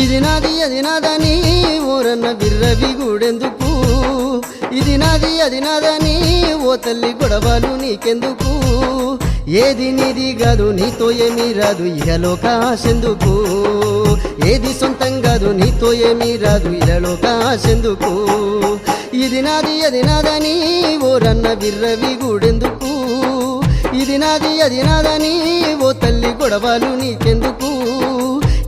ఇది నాది అది నాదని ఓరన్న బిర్రవి గూడెందుకు? ఇది నాది అది నాదని ఓ తల్లి గొడవలు నీకెందుకు? ఏది నీది కాదు నీతో ఏమీ రాదు ఇహలో కాసెందుకు ఏది సొంతం కాదు నీతో ఏమీ రాదు ఇహలో కాసెందుకు ఇది నాది అది నాదని ఓరన్న బిర్రవి గూడెందుకు? ఇది నాది అది నాదని ఓ తల్లి గొడవలు నీకెందుకు?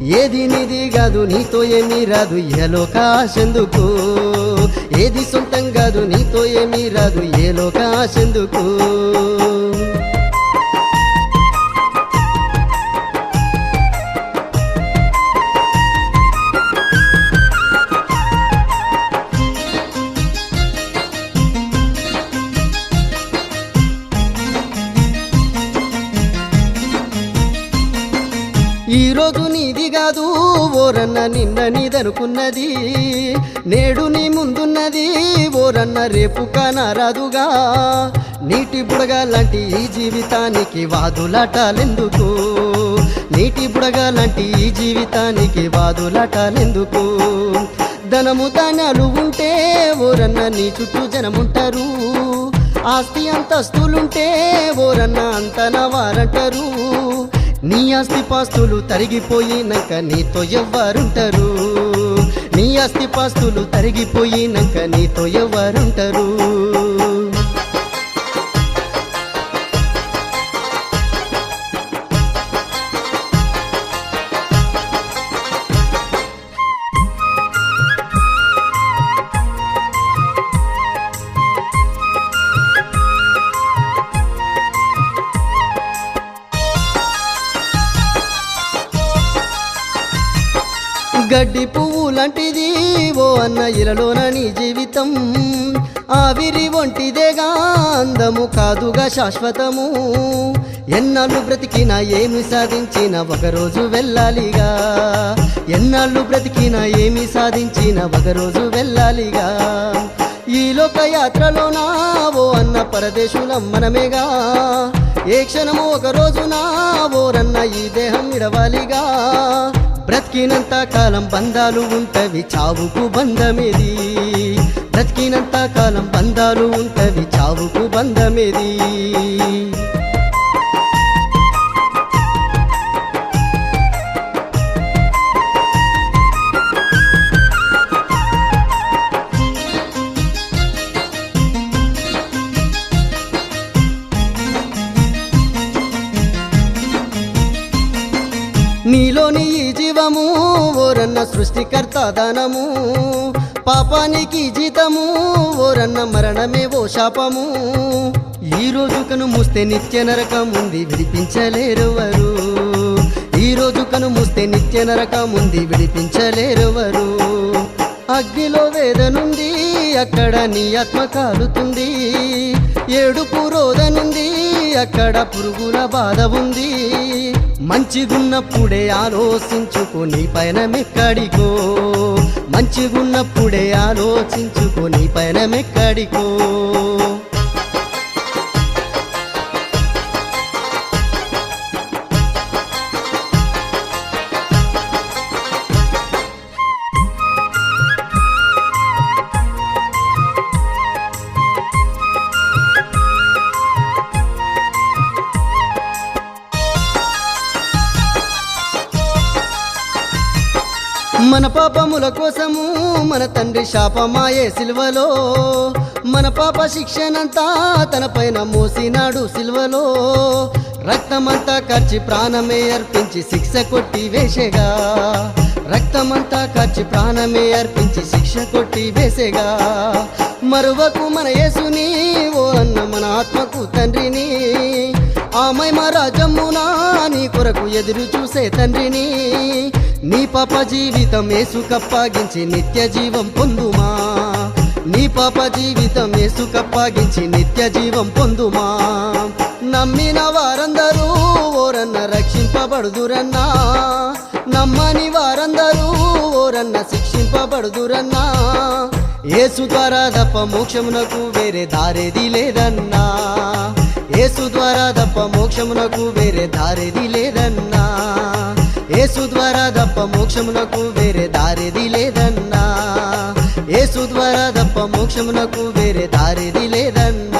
ఏది నిది కాదు నీతో ఏమీ రాదు ఇహలోక ఆశెందుకు ఏది సొంతం కాదు నీతో ఏమీ రాదు ఏ ఈరోజు కాదు ఓరన్న నిన్న నీదనుకున్నది నేడు నీ ముందున్నది ఓరన్న రేపు కానరాదుగా. నీటి బుడగ లాంటి ఈ జీవితానికి వాదులాటాలెందుకు? నీటి బుడగ లాంటి ఈ జీవితానికి వాదులాటాలెందుకు? ధనము ధాన్యాలు ఉంటే ఓరన్న నీ చుట్టూ జనముంటారు. ఆస్తి అంతస్తులుంటే ఓరన్న అంతన వారంటారు. నీ ఆస్తి పాస్తులు తరిగిపోయినాక నీతో ఎవ్వరుంటారు. నీ ఆస్తి పాస్తులు తరిగిపోయినాక నీతో ఎవ్వరుంటారు. గడ్డి పువ్వు లాంటిది ఓ అన్న ఇలలోన నీ జీవితం. ఆవిరి ఒంటిదేగా అందము కాదుగా శాశ్వతము. ఎన్నాళ్ళు బ్రతికినా ఏమి సాధించిన ఒకరోజు వెళ్ళాలిగా. ఎన్నాళ్ళు బ్రతికినా ఏమి సాధించిన ఒకరోజు వెళ్ళాలిగా. ఈ లోక యాత్రలోన ఓ అన్న పరదేశులం మనమేగా. ఏ క్షణము ఒక రోజున ఓరన్న ఈ దేహం విడవాలిగా. బ్రతికినంత కాలం బంధాలు ఉంటవి చావుకు బంధమిది? బ్రతికినంత కాలం బంధాలు ఉంటవి చావుకు బంధమిది? నీలోని ఈ జీవము ఓరన్న సృష్టికర్త దానము పాపానికి జీతము ఓరన్న మరణమే ఓ శాపము. ఈ రోజు కను మూస్తే నిత్య నరకం ఉంది విడిపించలేరువరు? ఈ రోజు కను మూస్తే నిత్య నరకం ఉంది విడిపించలేరువరు? అగ్నిలో వేదనుంది అక్కడ నీ ఆత్మ కాలుతుంది. ఏడుపు రోదనుంది అక్కడ పురుగుల బాధ ఉంది. మంచిగున్నప్పుడే ఆలోచించుకొని పైన మెక్కడికో మంచిగున్నప్పుడే ఆలోచించుకొని పైన మెక్కడికో మన పాపముల కోసము మన తండ్రి శాపమాయే సిల్వలో. మన పాప శిక్షనంతా తన పైన మోసినాడు సిల్వలో. రక్తమంతా ఖర్చి ప్రాణమే అర్పించి శిక్ష కొట్టి వేసేగా. రక్తమంతా ఖర్చి ప్రాణమే అర్పించి శిక్ష కొట్టి వేసేగా. మరువకు మన యేసుని ఓ అన్న మన ఆత్మకు తండ్రిని. ఆమె రాజమ్మునా నీ కొరకు ఎదురు చూసే తండ్రిని. నీ పాప జీవితం ఏసుకప్పగించి నిత్య జీవం పొందుమా? నీ పాప జీవితం ఏసుకప్పగించి నిత్య జీవం పొందుమా? నమ్మిన వారందరూ ఓరన్న రక్షింపబడుదురన్నా? నమ్మని వారందరూ ఓరన్న శిక్షింపబడుదురన్నా? ఏసు ద్వారా తప్ప మోక్షమునకు వేరే దారేది లేదన్నా? ఏసు ద్వారా తప్ప మోక్షమునకు వేరే దారేది లేదన్నా? ఏసు ద్వారా తప్ప మోక్షమునకు వేరే దారిది లేదన్నా. ఏసు ద్వారా తప్ప మోక్షమునకు వేరే దారిది లేదన్నా.